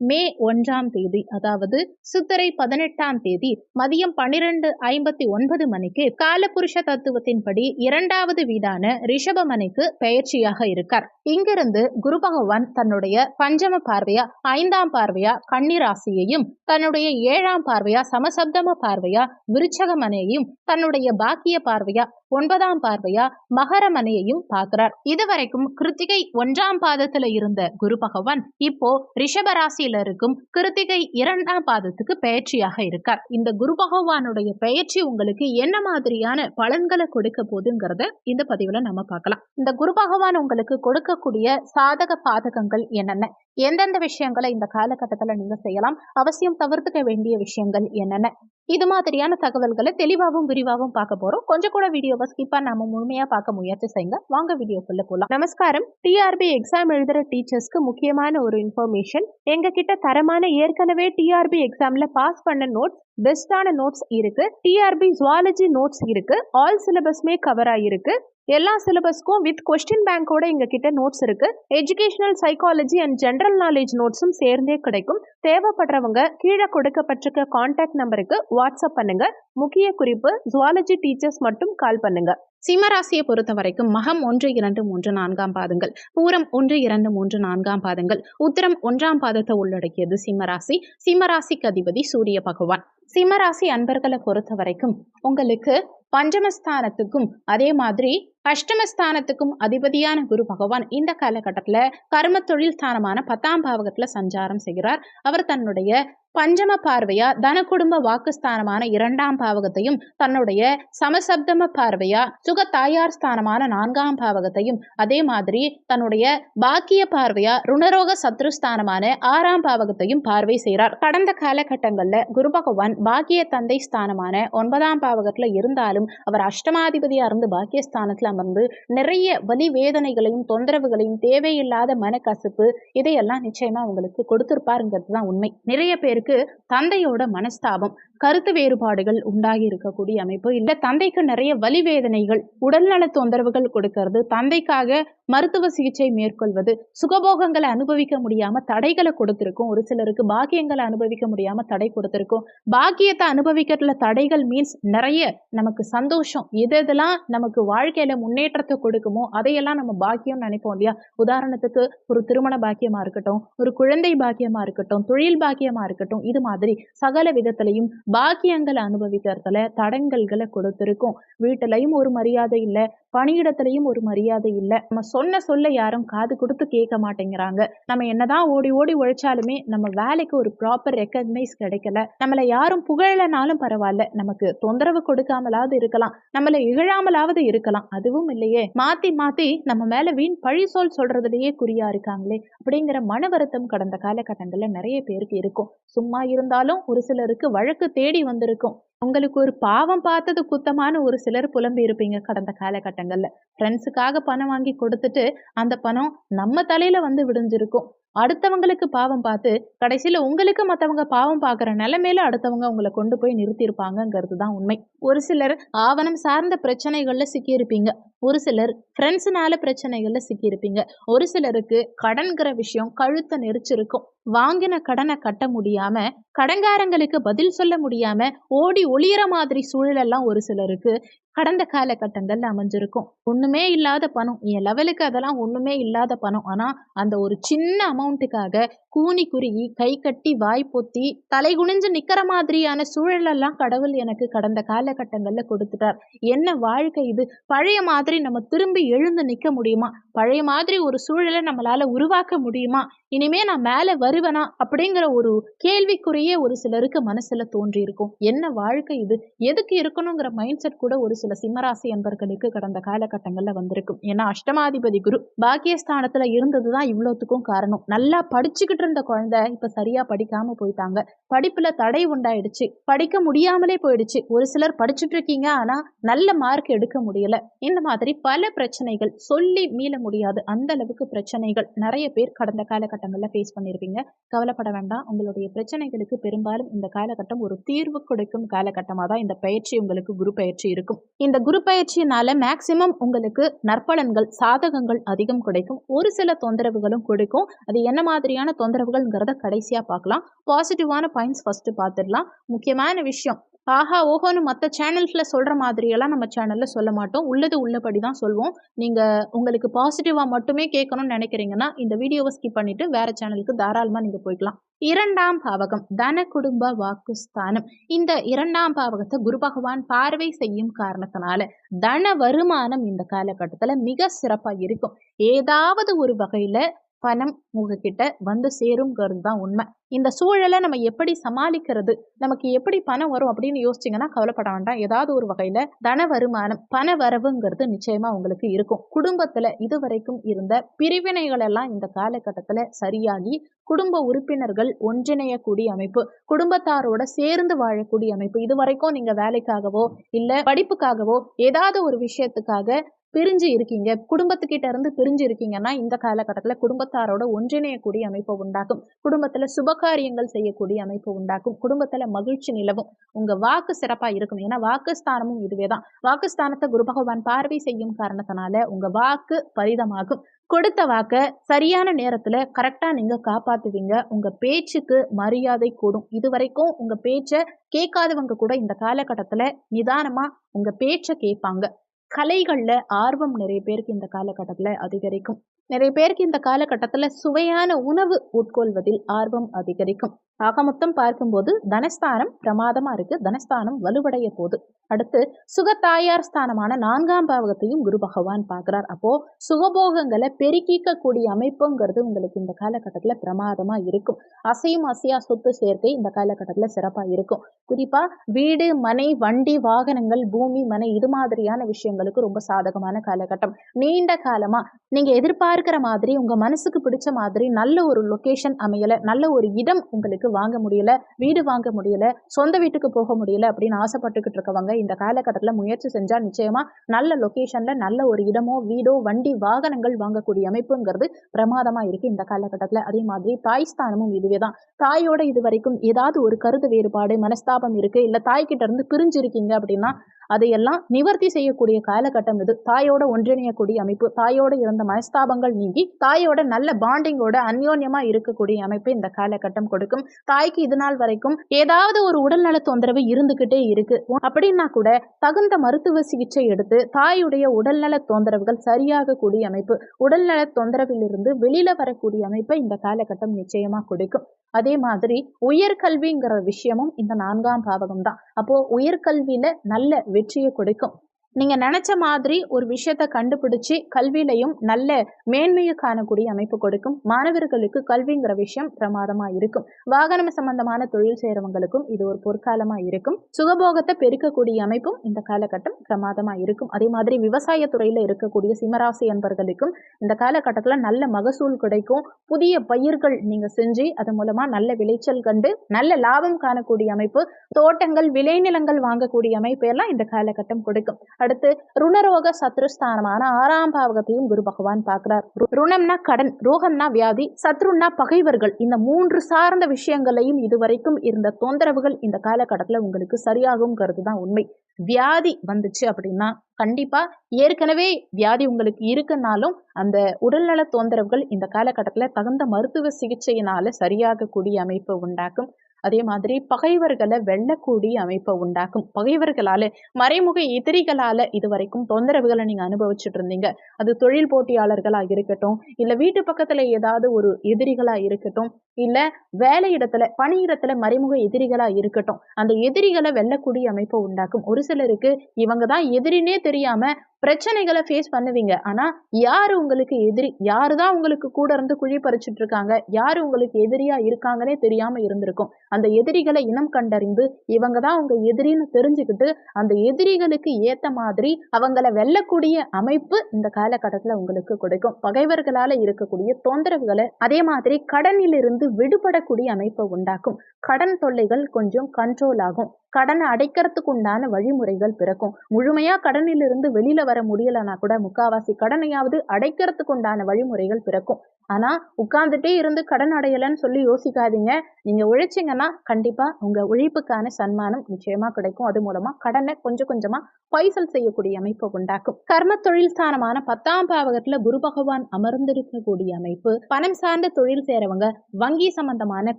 மே ஒன்றாம் தேதி அதாவது சித்திரை பதினெட்டாம் தேதி மதியம் பன்னிரண்டு ஐம்பத்தி ஒன்பது மணிக்கு காலபுருஷ தத்துவத்தின்படி இரண்டாவது வீடான ரிஷபமனைக்கு பெயர்ச்சியாக இருக்கார். இங்கிருந்து குரு பகவான் தன்னுடைய பஞ்சம பார்வையா ஐந்தாம் பார்வையா கன்னிராசியையும் தன்னுடைய ஏழாம் பார்வையா சமசப்தம பார்வையா விருச்சகமனையையும் தன்னுடைய பாக்கிய பார்வையா ஒன்பதாம் பார்வையா மகரமனையையும் பார்க்கிறார். இதுவரைக்கும் கிருத்திகை ஒன்றாம் பாதத்துல இருந்த குரு பகவான் இப்போ ரிஷபராசியில இருக்கும் கிருத்திகை இரண்டாம் பாதத்துக்கு பயிற்சியாக இருக்கார். இந்த குரு பகவானுடைய பயிற்சி உங்களுக்கு என்ன மாதிரியான பலன்களை கொடுக்க போதுங்கிறத இந்த பதிவுல நம்ம பார்க்கலாம். இந்த குரு பகவான் உங்களுக்கு கொடுக்கக்கூடிய சாதக பாதகங்கள் என்னென்ன? எந்தெந்த விஷயங்களை இந்த காலகட்டத்துல நீங்க செய்யலாம்? அவசியம் தவிர்த்துக்க வேண்டிய விஷயங்கள் என்னென்ன? இது மாதிரியான தகவல்களை தெளிவாகவும் விரிவாகவும் பார்க்க போறோம். கொஞ்சம் கூட வீடியோவை ஸ்கிப்பா நாம முழுமையா பார்க்க முயற்சி செய்யுங்க. வாங்க வீடியோக்குள்ள போலாம். நமஸ்காரம். டிஆர்பி எக்ஸாம் எழுதுற டீச்சர்ஸ்க்கு முக்கியமான ஒரு இன்ஃபர்மேஷன் எங்க கிட்ட தரமான ஏற்கனவே டிஆர்பி எக்ஸாம்ல பாஸ் பண்ண நோட்ஸ் பெஸ்டான நோட்ஸ் இருக்கு. டிஆர்பி ஜுவாலஜி நோட்ஸ் இருக்கு. ஆல் சிலபஸ்மே கவர் ஆயிருக்கு எல்லா சிலபஸ்க்கும் வித் கொஸ்டின் பேங்கோட எங்க கிட்ட நோட்ஸ் இருக்கு educational psychology and general knowledge நோட்ஸும் சேர்ந்தே கிடைக்கும். தேவைப்படுறவங்க கீழே கொடுக்கப்பட்டிருக்க கான்டாக்ட் நம்பருக்கு வாட்ஸ்அப் பண்ணுங்க. முக்கிய குறிப்பு ஜுவாலஜி டீச்சர்ஸ் மட்டும் கால் பண்ணுங்க. சிம்மராசியை பொறுத்த வரைக்கும் மகம் ஒன்று இரண்டு மூன்று நான்காம் பாதங்கள். பூரம் ஒன்று இரண்டு மூன்று நான்காம் பாதங்கள். உத்தரம் ஒன்றாம் பாதத்தை உள்ளடக்கியது சிம்மராசி சிம்மராசிக்கு அதிபதி சூரிய பகவான். சிம்மராசி அன்பர்களை பொறுத்த வரைக்கும் உங்களுக்கு பஞ்சமஸ்தானத்துக்கும் அதே மாதிரி அஷ்டமஸ்தானத்துக்கும் அதிபதியான குரு பகவான் இந்த காலகட்டத்தில் கர்ம தொழில் ஸ்தானமான பத்தாம் பாவகத்தில் சஞ்சாரம் செய்கிறார். அவர் தன்னுடைய பஞ்சம பார்வையா தன குடும்ப வாக்குஸ்தானமான இரண்டாம் பாவகத்தையும் தன்னுடைய சமசப்தம பார்வையா சுக தாயார் ஸ்தானமான நான்காம் பாவகத்தையும் அதே மாதிரி தன்னுடைய பாக்கிய பார்வையா ருணரோக சத்ருஸ்தானமான ஆறாம் பாவகத்தையும் பார்வை செய்கிறார். கடந்த காலகட்டங்களில் குரு பகவான் பாக்கிய தந்தை ஸ்தானமான ஒன்பதாம் பாவகத்தில் இருந்தாலும் அவர் அஷ்டமாதிபதியாக இருந்து பாக்கியஸ்தானத்தில் அமர்ந்து நிறைய வலி வேதனைகளையும் தொந்தரவுகளையும் தேவையில்லாத மனக்கசப்பு இதையெல்லாம் நிச்சயமா உங்களுக்கு கொடுத்திருப்பாருங்கிறது தான் உண்மை. நிறைய பேருக்கு தந்தையோட மனஸ்தாபம் கருத்து வேறுபாடுகள் உண்டாகி இருக்கக்கூடிய அமைப்பு. இல்லை தந்தைக்கு நிறைய வலி வேதனைகள் உடல்நல தொந்தரவுகள் கொடுக்கறது. தந்தைக்காக மருத்துவ சிகிச்சை மேற்கொள்வது சுகபோகங்களை அனுபவிக்க முடியாம தடைகளை கொடுத்திருக்கும். ஒரு சிலருக்கு பாக்கியங்களை அனுபவிக்க முடியாம தடை கொடுத்திருக்கும். பாக்கியத்தை அனுபவிக்கிறதுல தடைகள் மீன்ஸ் நிறைய நமக்கு சந்தோஷம். எது எதெல்லாம் நமக்கு வாழ்க்கையில முன்னேற்றத்தை கொடுக்குமோ அதையெல்லாம் நம்ம பாக்கியம் நினைப்போம் இல்லையா? உதாரணத்துக்கு ஒரு திருமண பாக்கியமா இருக்கட்டும் ஒரு குழந்தை பாக்கியமா இருக்கட்டும் தொழில் பாக்கியமா இருக்கட்டும் இது மாதிரி சகல விதத்திலையும் பாக்கியங்களை அனுபவிக்கிறதுல தடங்கல்களை கொடுத்திருக்கும். வீட்டுலையும் ஒரு மரியாதை இல்லை பணியிடத்திலையும் ஒரு மரியாதை இல்லை. நம்ம சொன்ன சொல்ல யாரும் காது கொடுத்து கேட்க மாட்டேங்கிறாங்க. நம்ம என்னதான் ஓடி ஓடி உழைச்சாலுமே நம்ம வேலைக்கு ஒரு ப்ராப்பர் ரெக்கக்னைஸ் கிடைக்கல. நம்மளை யாரும் புகழலனாலும் பரவாயில்ல. நமக்கு தொந்தரவு கொடுக்காமலாவது இருக்கலாம். நம்மளை இகழாமலாவது இருக்கலாம். அதுவும் இல்லையே. மாத்தி மாத்தி நம்ம மேல வீண் பழி சொல் சொல்றதுலயே குறியா இருக்காங்களே அப்படிங்கிற மன வருத்தம் கடந்த காலகட்டங்கள்ல நிறைய பேருக்கு இருக்கும். சும்மா இருந்தாலும் ஒரு சிலருக்கு வழக்கு தேடி வந்திருக்கும். உங்களுக்கு ஒரு பாவம் பார்த்தது குத்தமான ஒரு சிலர் புலம்பி இருப்பீங்க கடந்த காலகட்டங்களில். ஃப்ரெண்ட்ஸுக்காக பணம் வாங்கி கொடுத்துட்டு அந்த பணம் நம்ம தலையில வந்து விடிஞ்சிருக்கும் அடுத்தவங்களுக்கு பாவம் பார்த்து கடைசியில் உங்களுக்கு மற்றவங்க பாவம் பார்க்குற நிலைமையில அடுத்தவங்க உங்களை கொண்டு போய் நிறுத்தியிருப்பாங்கங்கிறது தான் உண்மை. ஒரு சிலர் ஆவணம் சார்ந்த பிரச்சனைகளில் சிக்கியிருப்பீங்க. ஒரு சிலர் ஃப்ரெண்ட்ஸுனால பிரச்சனைகளில் சிக்கியிருப்பீங்க. ஒரு சிலருக்கு கடன்கிற விஷயம் கழுத்தை நெரிச்சிருக்கும். வாங்கின கடனை கட்ட முடியாம கடங்காரங்களுக்கு பதில் சொல்ல முடியாம ஓடி ஒளியிற மாதிரி சூழலெல்லாம் ஒரு சிலருக்கு கடந்த காலகட்டங்கள்ல அமைஞ்சிருக்கும். ஒண்ணுமே இல்லாத பணம். என் லெவலுக்கு அதெல்லாம் ஒண்ணுமே இல்லாத பணம். ஆனா அந்த ஒரு சின்ன அமௌண்ட்டுக்காக கூனி குறுகி கை கட்டி வாய் பொத்தி தலை குனிஞ்சு நிக்கிற மாதிரியான சூழலெல்லாம் கடவுள் எனக்கு கடந்த காலகட்டங்கள்ல கொடுத்துட்டார். என்ன வாழ்க்கை இது? பழைய மாதிரி நம்ம திரும்பி எழுந்து நிக்க முடியுமா? பழைய மாதிரி ஒரு சூழலை நம்மளால உருவாக்க முடியுமா? இனிமே நான் மேல வருவேனா? அப்படிங்கிற ஒரு கேள்விக்குறியே ஒரு சிலருக்கு மனசுல தோன்றி இருக்கும் என்ன வாழ்க்கை இது? எதுக்கு இருக்கணுங்கிற மைண்ட் செட் கூட ஒரு சில சிம்மராசி அன்பர்களுக்கு கடந்த காலகட்டங்கள்ல வந்திருக்கும். ஏன்னா அஷ்டமாதிபதி குரு பாக்கியஸ்தானத்துல இருந்ததுதான் இவ்வளோத்துக்கும் காரணம். நல்லா படிச்சுக்கிட்டு இருந்த குழந்தை இப்ப சரியா படிக்காம போயிட்டாங்க. படிப்புல தடை உண்டாயிடுச்சு. படிக்க முடியாமலே போயிடுச்சு. ஒரு சிலர் படிச்சுட்டு இருக்கீங்க ஆனா நல்ல மார்க் எடுக்க முடியல. இந்த மாதிரி பல பிரச்சனைகள் சொல்லி மீள முடியாது. அந்த அளவுக்கு பிரச்சனைகள் நிறைய பேர் கடந்த காலகட்டங்களில் ஃபேஸ் பண்ணியிருப்பீங்க கவலைப்பட வேண்டாம். உங்களுடைய பிரச்சனைகளுக்கு பெரும்பாலும் இந்த காலகட்டம் ஒரு தீர்வு கொடுக்கும் காலகட்டமாக தான் இந்த பயிற்சி உங்களுக்கு குரு பயிற்சி இருக்கும். இந்த குரு பயிற்சியினால மேக்சிமம் உங்களுக்கு நற்பலன்கள் சாதகங்கள் அதிகம் கிடைக்கும். ஒரு சில தொந்தரவுகளும் கொடுக்கும். அது என்ன மாதிரியான தொந்தரவுகள்ங்கிறத கடைசியாக பார்க்கலாம். பாசிட்டிவான பாயிண்ட்ஸ் ஃபஸ்ட்டு பார்த்துடலாம். முக்கியமான விஷயம் ஆஹா ஓஹோன்னு மற்ற சேனல்ஸில் சொல்கிற மாதிரியெல்லாம் நம்ம சேனலில் சொல்ல மாட்டோம். உள்ளது உள்ளபடி தான் சொல்வோம். நீங்கள் உங்களுக்கு பாசிட்டிவாக மட்டுமே கேட்கணும்னு நினைக்கிறீங்கன்னா இந்த வீடியோவை ஸ்கிப் பண்ணிவிட்டு வேறு சேனலுக்கு தாராளமாக நீங்கள் போய்க்கலாம். இரண்டாம் பாவகம் தன குடும்ப வாக்குஸ்தானம் இந்த இரண்டாம் பாவகத்தை குரு பகவான் பார்வை செய்யும் காரணத்தினால தன வருமானம் இந்த காலகட்டத்தில் மிக சிறப்பாக இருக்கும். ஏதாவது ஒரு வகையில் பணம் உங்ககிட்ட வந்து சேருங்கிறது தான் உண்மை. இந்த சூழலை நம்ம எப்படி சமாளிக்கிறது? நமக்கு எப்படி பணம் வரும் அப்படின்னு யோசிச்சிங்கன்னா கவலைப்பட வேண்டாம். ஏதாவது ஒரு வகையில் தன வருமானம் பண வரவுங்கிறது நிச்சயமாக உங்களுக்கு இருக்கும். குடும்பத்தில் இதுவரைக்கும் இருந்த பிரிவினைகள் எல்லாம் இந்த காலகட்டத்தில் சரியாகி குடும்ப உறுப்பினர்கள் ஒன்றிணையக்கூடிய அமைப்பு குடும்பத்தாரோட சேர்ந்து வாழக்கூடிய அமைப்பு இதுவரைக்கும் நீங்கள் வேலைக்காகவோ இல்லை படிப்புக்காகவோ ஏதாவது ஒரு விஷயத்துக்காக பிரிஞ்சு இருக்கீங்க குடும்பத்துக்கிட்ட இருந்து பிரிஞ்சு இருக்கீங்கன்னா இந்த காலகட்டத்தில் குடும்பத்தாரோட ஒன்றிணையக்கூடிய அமைப்பு உண்டாக்கும் குடும்பத்தில் சுபகாரியங்கள் செய்யக்கூடிய அமைப்பு உண்டாக்கும் குடும்பத்தில் மகிழ்ச்சி நிலவும். உங்க வாக்கு சிறப்பாக இருக்கும் ஏன்னா வாக்குஸ்தானமும் இதுவே தான் வாக்குஸ்தானத்தை குரு பகவான் பார்வை செய்யும் காரணத்தினால உங்க வாக்கு பரிதமாகும். கொடுத்த வாக்க சரியான நேரத்தில் கரெக்டாக நீங்கள் காப்பாற்றுவீங்க உங்கள் பேச்சுக்கு மரியாதை கூடும். இது வரைக்கும் உங்கள் பேச்சை கேட்காதவங்க கூட இந்த காலகட்டத்தில் நிதானமாக உங்கள் பேச்சை கேட்பாங்க. கலைகளில் ஆர்வம் நிறைய பேருக்கு இந்த காலகட்டத்தில் அதிகரிக்கும். நிறைய பேருக்கு இந்த காலகட்டத்தில் சுவையான உணவு உட்கொள்வதில் ஆர்வம் அதிகரிக்கும். ஆக மொத்தம் பார்க்கும்போது தனஸ்தானம் பிரமாதமா இருக்கு. தனஸ்தானம் வலுவடைய போகுது அடுத்து சுகத்தாயார் ஸ்தானமான நான்காம் பாவகத்தையும் குரு பகவான் பார்க்கிறார். அப்போ சுகபோகங்களை பெருக்கிக்கக்கூடிய அமைப்புங்கிறது உங்களுக்கு இந்த காலகட்டத்தில் பிரமாதமா இருக்கும். அசையும் அசையா சொத்து சேர்க்கை இந்த காலகட்டத்தில் சிறப்பா இருக்கும். குறிப்பா வீடு மனை வண்டி வாகனங்கள் பூமி மனை இது மாதிரியான விஷயங்களுக்கு ரொம்ப சாதகமான காலகட்டம். நீண்ட காலமா நீங்க எதிர்பார்க்க இருக்கிற மாதிரி உங்கள் மனசுக்கு பிடிச்ச மாதிரி நல்ல ஒரு லொக்கேஷன் அமையலை நல்ல ஒரு இடம் உங்களுக்கு வாங்க முடியல வீடு வாங்க முடியல சொந்த வீட்டுக்கு போக முடியல அப்படின்னு ஆசைப்பட்டுக்கிட்டு இருக்கவங்க இந்த காலகட்டத்தில் முயற்சி செஞ்சால் நிச்சயமா நல்ல லொக்கேஷன்ல நல்ல ஒரு இடமோ வீடோ வண்டி வாகனங்கள் வாங்கக்கூடிய அமைப்புங்கிறது பிரமாதமா இருக்கு இந்த காலகட்டத்தில். அதே மாதிரி தாய் ஸ்தானமும் இதுவே தான். தாயோட இது வரைக்கும் ஏதாவது ஒரு கருத்து வேறுபாடு மனஸ்தாபம் இருக்கு இல்லை தாய்கிட்ட இருந்து பிரிஞ்சிருக்கீங்க அப்படின்னா அதையெல்லாம் நிவர்த்தி செய்யக்கூடிய காலகட்டம் இது. தாயோட ஒன்றிணையக்கூடிய அமைப்பு தாயோட இருந்த மனஸ்தாபங்கள் நீங்கி தாயோட நல்ல பாண்டிங்கோட அந்யோன்யமா இருக்கக்கூடிய அமைப்பு இந்த காலகட்டம் கொடுக்கும். தாய்க்கு இது நாள் வரைக்கும் ஏதாவது ஒரு உடல்நல தொந்தரவு இருந்துகிட்டே இருக்கு. அப்படின்னா கூட தகுந்த மருத்துவ சிகிச்சை எடுத்து தாயுடைய உடல்நல தொந்தரவுகள் சரியாகக்கூடிய அமைப்பு உடல்நல தொந்தரவிலிருந்து வெளியில வரக்கூடிய அமைப்பை இந்த காலகட்டம் நிச்சயமா கொடுக்கும். அதே மாதிரி உயர்கல்விங்கிற விஷயமும் இந்த நான்காம் பாவகம் தான் அப்போ உயர்கல்வியில நல்ல வெற்றியை கொடுக்கும். நீங்கள் நினச்ச மாதிரி ஒரு விஷயத்த கண்டுபிடிச்சி கல்வியிலையும் நல்ல மேன்மையை காணக்கூடிய அமைப்பு கொடுக்கும். மாணவர்களுக்கு கல்விங்கிற விஷயம் பிரமாதமாக இருக்கும். வாகனம் சம்பந்தமான தொழில் செய்கிறவங்களுக்கும் இது ஒரு பொற்காலமாக இருக்கும். சுகபோகத்தை பெருக்கக்கூடிய அமைப்பும் இந்த காலகட்டம் பிரமாதமாக இருக்கும். அதே மாதிரி விவசாயத்துறையில் இருக்கக்கூடிய சிம்மராசி என்பர்களுக்கும் இந்த காலகட்டத்தில் நல்ல மகசூல் கிடைக்கும். புதிய பயிர்கள் நீங்கள் செஞ்சு அது மூலமாக நல்ல விளைச்சல் கண்டு நல்ல லாபம் காணக்கூடிய அமைப்பு. தோட்டங்கள் விளைநிலங்கள் வாங்கக்கூடிய அமைப்பு எல்லாம் இந்த காலகட்டம் கொடுக்கும். அடுத்து ருணரோக சத்ருஸ்தானமான ஆறாம் பாவகத்தையும் குரு பகவான் பார்க்கிறார். ருணம்னா கடன் ரோகம்னா வியாதி சத்ருன்னா பகைவர்கள். இந்த மூன்று சார்ந்த விஷயங்களையும் இதுவரைக்கும் இருந்த தொந்தரவுகள் இந்த காலகட்டத்தில் உங்களுக்கு சரியாகுங்கிறது தான் உண்மை. வியாதி வந்துச்சு அப்படின்னா கண்டிப்பா ஏற்கனவே வியாதி உங்களுக்கு இருக்குன்னாலும் அந்த உடல்நல தொந்தரவுகள் இந்த காலகட்டத்தில் தகுந்த மருத்துவ சிகிச்சையினால சரியாகக்கூடிய அமைப்பு உண்டாக்கும். அதே மாதிரி பகைவர்களை வெல்லக்கூடிய அமைப்பை உண்டாக்கும். பகைவர்களால மறைமுக எதிரிகளால இது வரைக்கும் தொந்தரவுகளை நீங்க அனுபவிச்சுட்டு இருந்தீங்க. அது தொழில் போட்டியாளர்களா இருக்கட்டும் இல்ல வீட்டு பக்கத்துல ஏதாவது ஒரு எதிரிகளா இருக்கட்டும் இல்ல வேலை இடத்துல பணியிடத்துல மறைமுக எதிரிகளா இருக்கட்டும் அந்த எதிரிகளை வெல்லக்கூடிய அமைப்பை உண்டாக்கும். ஒரு சிலருக்கு இவங்க தான் எதிரினே தெரியாம பிரச்சனைகளை ஃபேஸ் பண்ணுவீங்க. ஆனால் யார் உங்களுக்கு எதிரி? யார் தான் உங்களுக்கு கூட இருந்து குழி பறிச்சுட்டு இருக்காங்க? யார் உங்களுக்கு எதிரியாக இருக்காங்கன்னே தெரியாமல் இருந்திருக்கும். அந்த எதிரிகளை இனம் கண்டறிந்து இவங்க தான் உங்கள் எதிரின்னு தெரிஞ்சுக்கிட்டு அந்த எதிரிகளுக்கு ஏற்ற மாதிரி அவங்கள வெல்லக்கூடிய அமைப்பு இந்த காலகட்டத்தில் உங்களுக்கு கிடைக்கும். பகைவர்களால் இருக்கக்கூடிய தொந்தரவுகளை அதே மாதிரி கடனிலிருந்து விடுபடக்கூடிய அமைப்பை உண்டாக்கும். கடன் தொல்லைகள் கொஞ்சம் கண்ட்ரோல் ஆகும். கடனை அடைக்கிறதுக்கு உண்டான வழிமுறைகள் பிறக்கும். முழுமையா கடனிலிருந்து வெளியில வர முடியலனா கூட முக்காவாசி கடனையாவது அடைக்கிறதுக்கு உண்டான வழிமுறைகள் பிறக்கும். ஆனா உட்கார்ந்துட்டே இருந்து கடன் அடையலன்னு சொல்லி யோசிக்காதீங்க. நீங்க உழைச்சிங்கன்னா கண்டிப்பா உங்க உழைப்புக்கான சன்மானம் நிச்சயமா கிடைக்கும். அது மூலமா கடனை கொஞ்சம் கொஞ்சமா பைசல் செய்யக்கூடிய அமைப்பை உண்டாக்கும். கர்ம தொழில் ஸ்தானமான பத்தாம் பாவகத்துல குரு பகவான் அமர்ந்திருக்கக்கூடிய அமைப்பு பணம் சார்ந்த தொழில் செய்கிறவங்க வங்கி சம்பந்தமான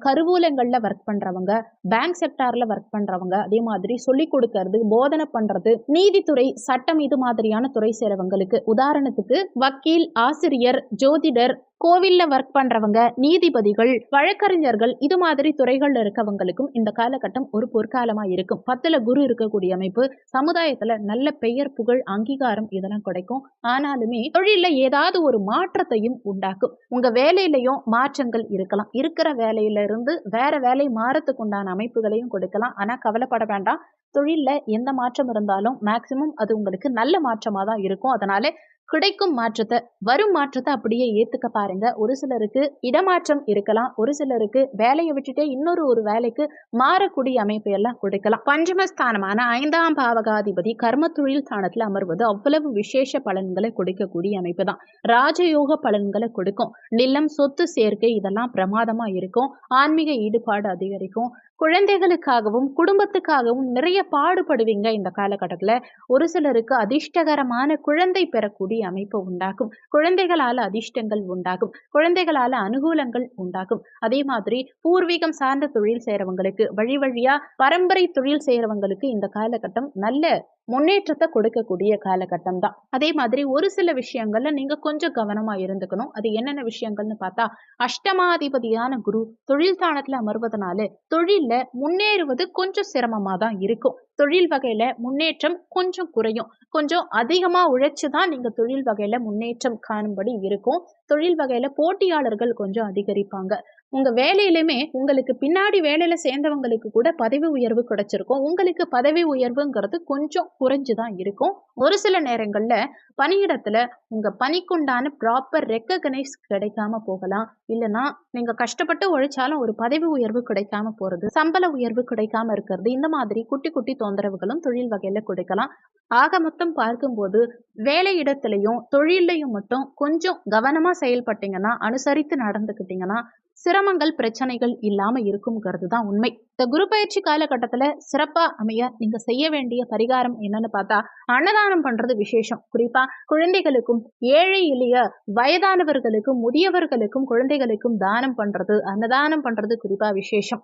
கருவூலங்கள்ல ஒர்க் பண்றவங்க பேங்க் செக்டார்ல ஒர்க் பண்றவங்க அதே மாதிரி சொல்லி கொடுக்கறது போதனை பண்றது நீதித்துறை சட்டம் இது மாதிரியான துறை சேரவங்களுக்கு உதாரணத்துக்கு வக்கீல் ஆசிரியர் ஜோதிடர் கோவில்ல ஒர்க் பண்ணுறவங்க நீதிபதிகள் வழக்கறிஞர்கள் இது மாதிரி துறைகளில் இருக்கவங்களுக்கும் இந்த காலகட்டம் ஒரு பொற்காலமாக இருக்கும். பத்தில் குரு இருக்கக்கூடிய அமைப்பு சமுதாயத்தில் நல்ல பெயர் புகழ் அங்கீகாரம் இதெல்லாம் கிடைக்கும். ஆனாலுமே தொழிலில் ஏதாவது ஒரு மாற்றத்தையும் உண்டாக்கும். உங்கள் வேலையிலையும் மாற்றங்கள் இருக்கலாம். இருக்கிற வேலையில இருந்து வேற வேலை மாறத்துக்கு உண்டான அமைப்புகளையும் கொடுக்கலாம். ஆனால் கவலைப்பட வேண்டாம். தொழிலில் எந்த மாற்றம் இருந்தாலும் மேக்சிமம் அது உங்களுக்கு நல்ல மாற்றமாக தான் இருக்கும். அதனால கிடைக்கும் மாற்றத்தை வரும் மாற்றத்தை அப்படியே ஏத்துக்க பாருங்க. ஒரு சிலருக்கு இடமாற்றம் இருக்கலாம் ஒரு சிலருக்கு வேலையை விட்டுட்டே இன்னொரு ஒரு வேலைக்கு மாறக்கூடிய அமைப்பை எல்லாம் கொடுக்கலாம். பஞ்சமஸ்தானமான ஐந்தாம் பாவகாதிபதி கர்ம தொழில் ஸ்தானத்துல அமர்வது அவ்வளவு விசேஷ பலன்களை கொடுக்கக்கூடிய அமைப்பு தான். ராஜயோக பலன்களை கொடுக்கும். நிலம் சொத்து சேர்க்கை இதெல்லாம் பிரமாதமா இருக்கும். ஆன்மீக ஈடுபாடு அதிகரிக்கும். குழந்தைகளுக்காகவும் குடும்பத்துக்காகவும் நிறைய பாடுபடுவீங்க இந்த காலகட்டத்தில். ஒரு சிலருக்கு அதிர்ஷ்டகரமான குழந்தை பெறக்கூடிய அமைப்பு உண்டாகும். குழந்தைகளால் அதிர்ஷ்டங்கள் உண்டாகும். குழந்தைகளால் அனுகூலங்கள் உண்டாகும். அதே மாதிரி பூர்வீகம் சார்ந்த தொழில் செய்கிறவங்களுக்கு வழி வழியாக பரம்பரை தொழில் செய்கிறவங்களுக்கு இந்த காலகட்டம் நல்ல முன்னேற்றத்தை கொடுக்கக்கூடிய காலகட்டம் தான் அதே மாதிரி ஒரு சில விஷயங்கள்ல நீங்க கொஞ்சம் கவனமா இருந்துக்கணும். அது என்னென்ன விஷயங்கள்னு பார்த்தா அஷ்டமாதிபதியான குரு தொழில் தானத்துல அமர்வதனால தொழில்ல முன்னேறுவது கொஞ்சம் சிரமமா தான் இருக்கும். தொழில் வகையில முன்னேற்றம் கொஞ்சம் குறையும். கொஞ்சம் அதிகமா உழைச்சு தான் நீங்க தொழில் வகையில முன்னேற்றம் காணும்படி இருக்கும். தொழில் வகையில போட்டியாளர்கள் கொஞ்சம் அதிகரிப்பாங்க. உங்கள் வேலையிலுமே உங்களுக்கு பின்னாடி வேலையில் சேர்ந்தவங்களுக்கு கூட பதவி உயர்வு கிடைச்சிருக்கும். உங்களுக்கு பதவி உயர்வுங்கிறது கொஞ்சம் குறைஞ்சு தான் இருக்கும். ஒரு சில நேரங்களில் பணியிடத்தில் உங்கள் பணிக்குண்டான ப்ராப்பர் ரெக்கக்னைஸ் கிடைக்காம போகலாம். இல்லைன்னா நீங்கள் கஷ்டப்பட்டு உழைச்சாலும் ஒரு பதவி உயர்வு கிடைக்காம போகிறது சம்பள உயர்வு கிடைக்காம இருக்கிறது இந்த மாதிரி குட்டி குட்டி தொந்தரவுகளும் தொழில் வகையில் கொடுக்கலாம். ஆக மொத்தம் பார்க்கும்போது வேலை இடத்துலையும் தொழிலையும் மட்டும் கொஞ்சம் கவனமாக செயல்பட்டீங்கன்னா அனுசரித்து நடந்துக்கிட்டீங்கன்னா சிரமங்கள் பிரச்சனைகள் இல்லாம இருக்குங்கிறது தான் உண்மை. இந்த குரு பயிற்சி காலகட்டத்துல சிறப்பா அமைய நீங்க செய்ய வேண்டிய பரிகாரம் என்னன்னு பார்த்தா அன்னதானம் பண்றது விசேஷம். குறிப்பா குழந்தைகளுக்கும் ஏழை எளிய வயதானவர்களுக்கும் முதியவர்களுக்கும் குழந்தைகளுக்கும் தானம் பண்றது அன்னதானம் பண்றது குறிப்பா விசேஷம்.